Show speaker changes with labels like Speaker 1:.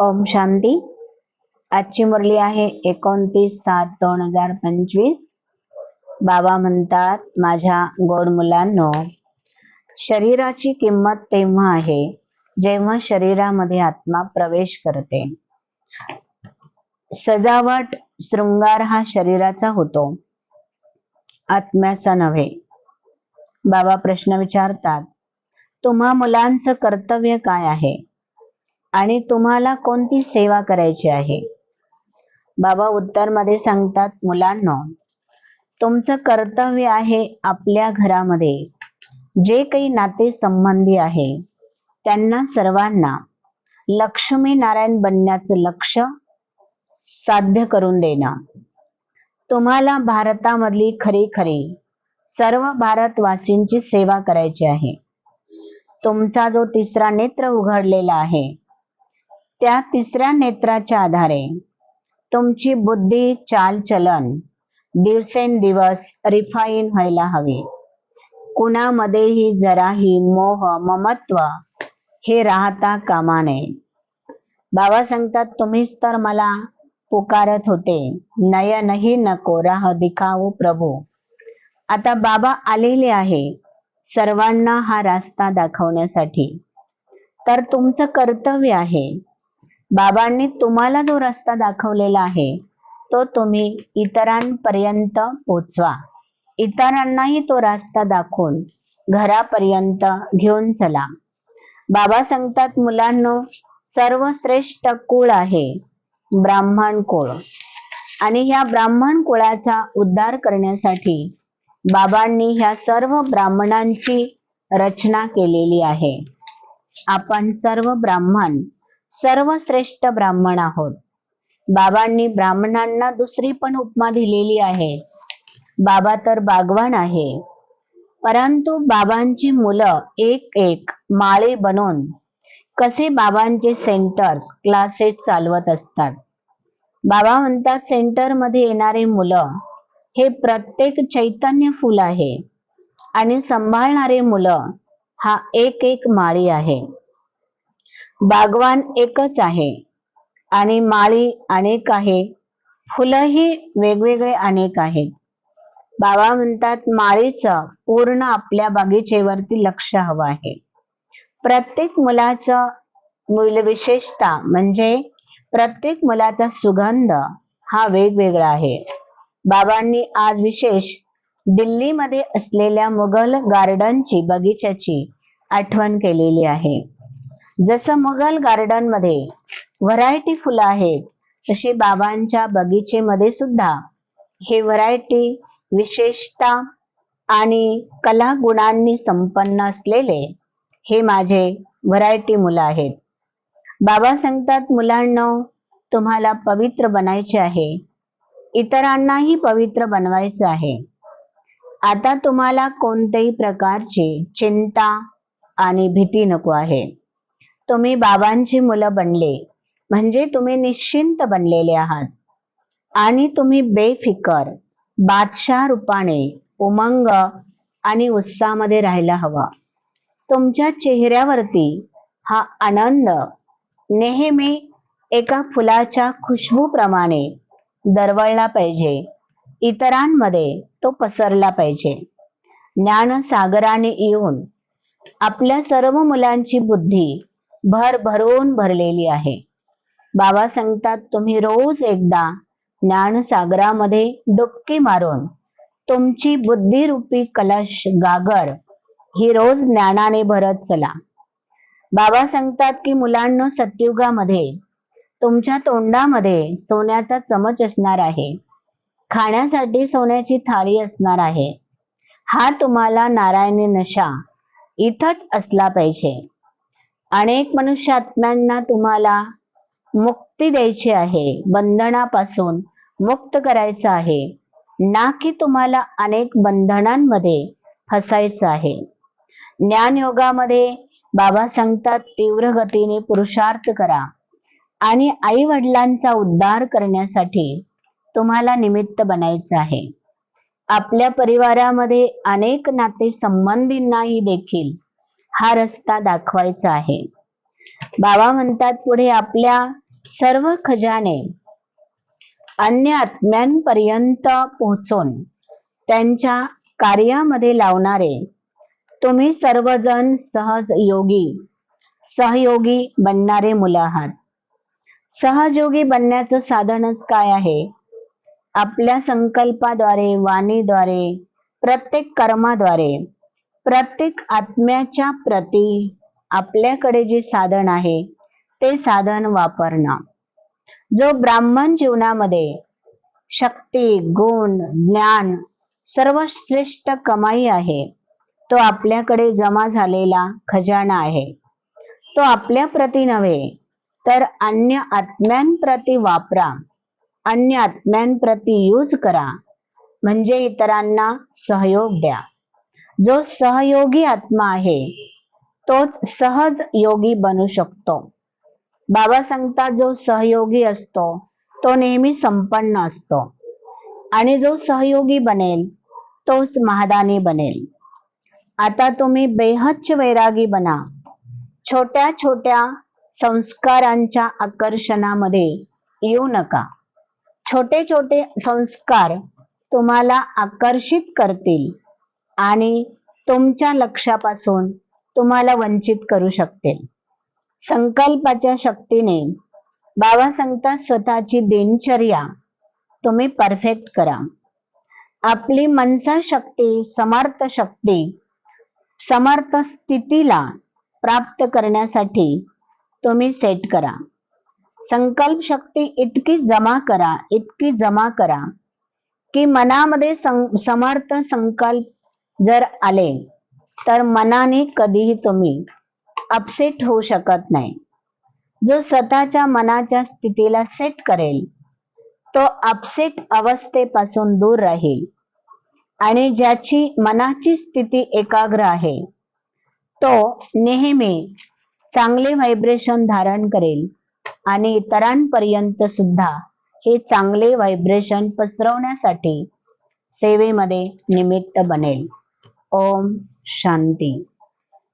Speaker 1: ओम शांती. आजची मुरली आहे एकोणतीस सात दोन हजार पंचवीस. बाबा म्हणतात माझ्या गोड मुलांनो शरीराची किंमत तेव्हा आहे जेव्हा शरीरामध्ये आत्मा प्रवेश करते. सजावट शृंगार हा शरीराचा होतो. आत्म्याचा नव्हे. बाबा प्रश्न विचारतात तुम्हा मुलांचं कर्तव्य काय आहे? आणि तुम्हाला कोणती सेवा करायची आहे? बाबा उत्तरमध्ये सांगतात मुलांनो तुमचं कर्तव्य आहे आपल्या घरामध्ये. जे काही नाते संबंधी आहे त्यांना सर्वांना लक्ष्मी नारायण बनण्याचं लक्ष साध्य करून देणं. तुम्हाला भारतामधली खरी खरी सर्व भारतवासींची सेवा करायची आहे. तुमचा जो तिसरा नेत्र उघडलेला आहे त्या तिसऱ्या नेत्राच्या आधारे. तुमची बुद्धी चालचलन दिवसेंदिवस रिफाईन व्हायला हवी. कुणामध्येही जराही मोह ममत्व हे राहता कामा नये. बाबा सांगतात तुम्हीच तर मला पुकारत होते. नयनही नको राह दिखाऊ प्रभू. आता बाबा आलेले आहे सर्वांना हा रास्ता दाखवण्यासाठी. तर तुमचं कर्तव्य आहे बाबांनी तुम्हाला जो रस्ता दाखवलेला आहे तो तुम्ही इतरांपर्यंत पोचवा. इतरांनाही तो रस्ता दाखवून घरापर्यंत घेऊन चला. बाबा सांगतात मुलांनो सर्वश्रेष्ठ कुळ आहे ब्राह्मण कुळ. आणि ह्या ब्राह्मण कुळाचा उद्धार करण्यासाठी बाबांनी ह्या सर्व ब्राह्मणांची रचना केलेली आहे. आपण सर्व ब्राह्मण सर्वश्रेष्ठ ब्राह्मण आहोत. बाबांनी ब्राह्मणांना दुसरी पण उपमा दिलेली आहे. बाबा तर बागवान आहे. परंतु बाबांची मुलं एक एक माळे बनवून कसे बाबांचे सेंटर्स क्लासेस चालवत असतात? बाबा म्हणतात सेंटरमध्ये येणारे मुलं हे प्रत्येक चैतन्य फुल आहे आणि सांभाळणारे मुलं हा एक एक माळी आहे. बागवान एकच आहे. आणि माळी अनेक आहे. फुलंही वेगवेगळे अनेक आहेत. बाबा म्हणतात माळीचं पूर्ण आपल्या बगीचेवरती लक्ष हवं आहे. प्रत्येक मुलाचं मूल विशेषता म्हणजे प्रत्येक मुलाचा सुगंध हा वेगवेगळा आहे. बाबांनी आज विशेष दिल्लीमध्ये असलेल्या मुघल गार्डनची बगीच्याची आठवण केलेली आहे. जसं मुघल गार्डनमध्ये व्हरायटी फुलं आहेत तशी बाबांच्या बगीचेमध्ये सुद्धा हे व्हरायटी विशेषता आणि कला गुणांनी संपन्न असलेले हे माझे व्हरायटी मुलं आहेत. बाबा सांगतात मुलांना तुम्हाला पवित्र बनायचे आहे. इतरांनाही पवित्र बनवायचं आहे. आता तुम्हाला कोणत्याही प्रकारची चिंता आणि भीती नको आहे. तुम्ही बाबांची मुलं बनले. म्हणजे तुम्ही निश्चिंत बनलेले आहात. आणि तुम्ही बेफिकर बादशाह रूपाने उमंग आणि उत्साहामध्ये राहायला हवा. तुमच्या चेहऱ्यावरती हा आनंद नेहमी एका फुलाच्या खुशबूप्रमाणे दरवळला पाहिजे. इतरांमध्ये तो पसरला पाहिजे. ज्ञानसागराने येऊन आपल्या सर्व मुलांची बुद्धी भर भरून भरलेली आहे. बाबा सांगतात तुम्ही रोज एकदा ज्ञानसागरामध्ये डुबकी मारून तुमची बुद्धिरूपी कलश गागर ही रोज ज्ञानाने भरत चला. बाबा सांगतात की मुलांना सत्युगामध्ये तुमच्या तोंडामध्ये सोन्याचा चमच असणार आहे. खाण्यासाठी सोन्याची थाळी असणार आहे. हा तुम्हाला नारायणी नशा इथंच असला पाहिजे. अनेक मनुष्य आत्म्यांना तुम्हाला मुक्ती द्यायची आहे बंधनापासून मुक्त करायचं आहे. ना की तुम्हाला अनेक बंधनांमध्ये फसायचं आहे. ज्ञान योगामध्ये बाबा सांगतात तीव्र गतीने पुरुषार्थ करा आणि आई वडिलांचा उद्धार करण्यासाठी तुम्हाला निमित्त बनायचं आहे. आपल्या परिवारामध्ये अनेक नाते संबंधींनाही देखील हा रस्ता दाखवायचा आहे. बाबा म्हणतात पुढे आपल्या सर्व खजाने अन्य आत्म्यांपर्यंत पोहोचून त्यांच्या कार्यामध्ये लावणारे तुम्ही सर्वजण सहज योगी सहयोगी बनणारे मुलं आहात. सहयोगी बनण्याचं साधनच काय आहे? आपल्या संकल्पाद्वारे वाणीद्वारे प्रत्येक कर्माद्वारे प्रत्येक आत्म्याच्या प्रती आपल्याकडे जे साधन आहे ते साधन वापरणं. जो ब्राह्मण जीवनामध्ये शक्ती गुण ज्ञान सर्वश्रेष्ठ कमाई आहे तो आपल्याकडे जमा झालेला खजाना आहे. तो आपल्या प्रती नव्हे तर अन्य आत्म्यांप्रती वापरा. अन्य आत्म्यांप्रती यूज करा. म्हणजे इतरांना सहयोग द्या. जो सहयोगी आत्मा आहे तोच सहज योगी बनू शकतो. बाबा सांगतात जो सहयोगी असतो तो नेहमी संपन्न असतो. आणि जो सहयोगी बनेल तोच महादानी बनेल. आता तुम्ही बेहच्च वैरागी बना. छोट्या छोट्या संस्कारांच्या आकर्षणामध्ये येऊ नका. छोटे छोटे संस्कार तुम्हाला आकर्षित करतील. आणि तुमच्या लक्षापासून तुम्हाला वंचित करू शकतील संकल्पाच्या शक्तीने बाबा सांगतात स्वतःची दिनचर्या तुम्ही परफेक्ट करा. आपली मनसा शक्ती समर्थ शक्ती समर्थ स्थितीला प्राप्त करण्यासाठी तुम्ही सेट करा. संकल्प शक्ती इतकी जमा करा इतकी जमा करा की मनामध्ये सं- समर्थ संकल्प जर आले तर मनाने कधीही तुम्ही अपसेट होऊ शकत नाही. जो स्वतःच्या मनाच्या स्थितीला सेट करेल तो अपसेट अवस्थेपासून दूर राहील आणि ज्याची मनाची स्थिती एकाग्र आहे तो नेहमी चांगले व्हायब्रेशन धारण करेल आणि इतरांपर्यंत सुद्धा हे चांगले व्हायब्रेशन पसरवण्यासाठी सेवेमध्ये निमित्त बनेल. ओम शांती.